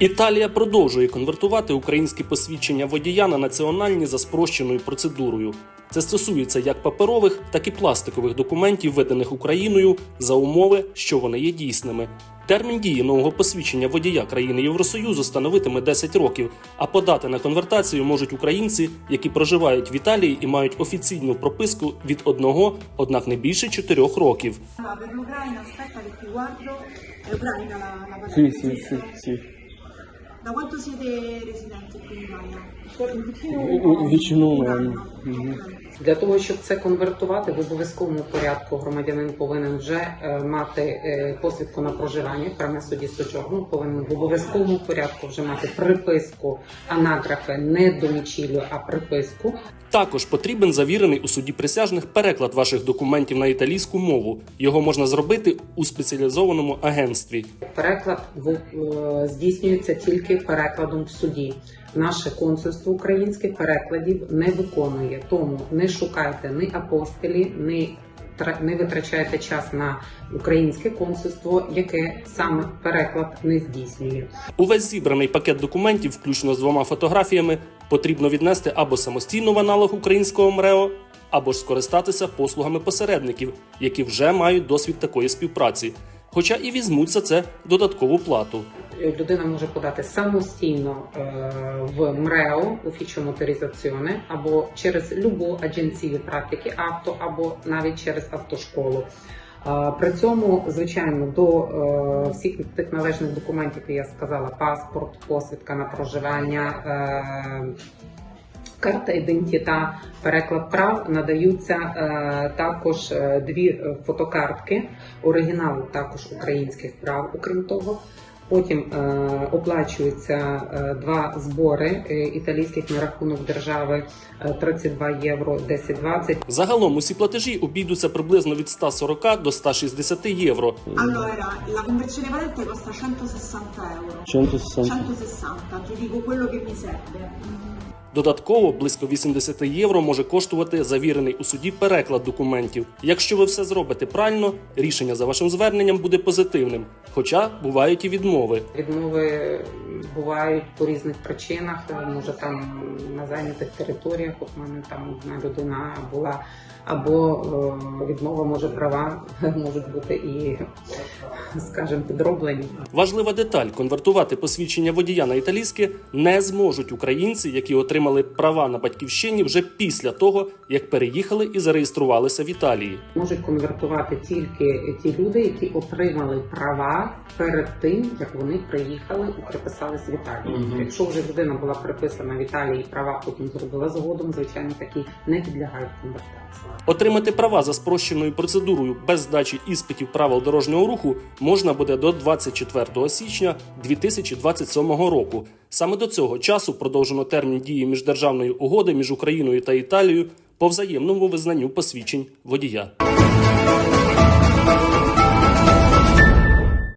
Італія продовжує конвертувати українські посвідчення водія на національні за спрощеною процедурою. Це стосується як паперових, так і пластикових документів, виданих Україною за умови, що вони є дійсними. Термін дії нового посвідчення водія країни Євросоюзу становитиме 10 років, а подати на конвертацію можуть українці, які проживають в Італії і мають офіційну прописку від одного, однак не більше 4 років. Sì, sì, sì, sì. Da quanto siete residenti qui in Italia? Для того, щоб це конвертувати, в обов'язковому порядку громадянин повинен вже е, мати е, посвідку на проживання, пряме суді сучорну, повинен в обов'язковому порядку вже мати приписку анаграфи не домічілю, а приписку. Також потрібен завірений у суді присяжних переклад ваших документів на італійську мову. Його можна зробити у спеціалізованому агентстві. Переклад в- е, здійснюється тільки перекладом в суді. Наше консульство українське перекладів не виконує, тому не шукайте ні апостолі, ні не витрачайте час на українське консульство, яке саме переклад не здійснює. Увесь зібраний пакет документів, включно з двома фотографіями, потрібно віднести або самостійно в аналог українського МРЕО, або ж скористатися послугами посередників, які вже мають досвід такої співпраці, хоча і візьмуть за це додаткову плату. Людина може подати самостійно е, в МРЕО Ufficio Motorizzazione або через любу агенцію практики авто, або навіть через автошколу. Е, При цьому, звичайно, до е, всіх тих належних документів, які я сказала, паспорт, посвідка на проживання, карта ідентіта, переклад прав надаються також дві фотокартки, оригінал також українських прав, окрім того. Потім е, оплачуються е, два збори е, італійських на рахунок держави е, 32 євро 10-20. Загалом усі платежі обійдуться приблизно від 140 до 160 євро. Allora, la conversione valente costa 160 euro. 160. 160, ti dico quello che mi serve. Додатково близько 80 євро може коштувати завірений у суді переклад документів. Якщо ви все зробите правильно, рішення за вашим зверненням буде позитивним, хоча бувають і відмови. Відмови бувають по різних причинах. Може там на зайнятих територіях, от мене там одна людина була, або е, відмова може права можуть бути і, скажімо, підроблені. Важлива деталь: конвертувати посвідчення водія на італійське не зможуть українці, які отримали права на батьківщині вже після того, як переїхали і зареєструвалися в Італії. Можуть конвертувати тільки ті люди, які отримали права перед тим, як вони приїхали і приписалися в Італію. Мгм. Якщо вже людина була приписана в Італії, права потім зробила згодом, звичайно, такі не підлягають конвертації. Отримати права за спрощеною процедурою без здачі іспитів правил дорожнього руху можна буде до 24 січня 2027 року. Саме до цього часу продовжено термін дії міждержавної угоди між Україною та Італією по взаємному визнанню посвідчень водія.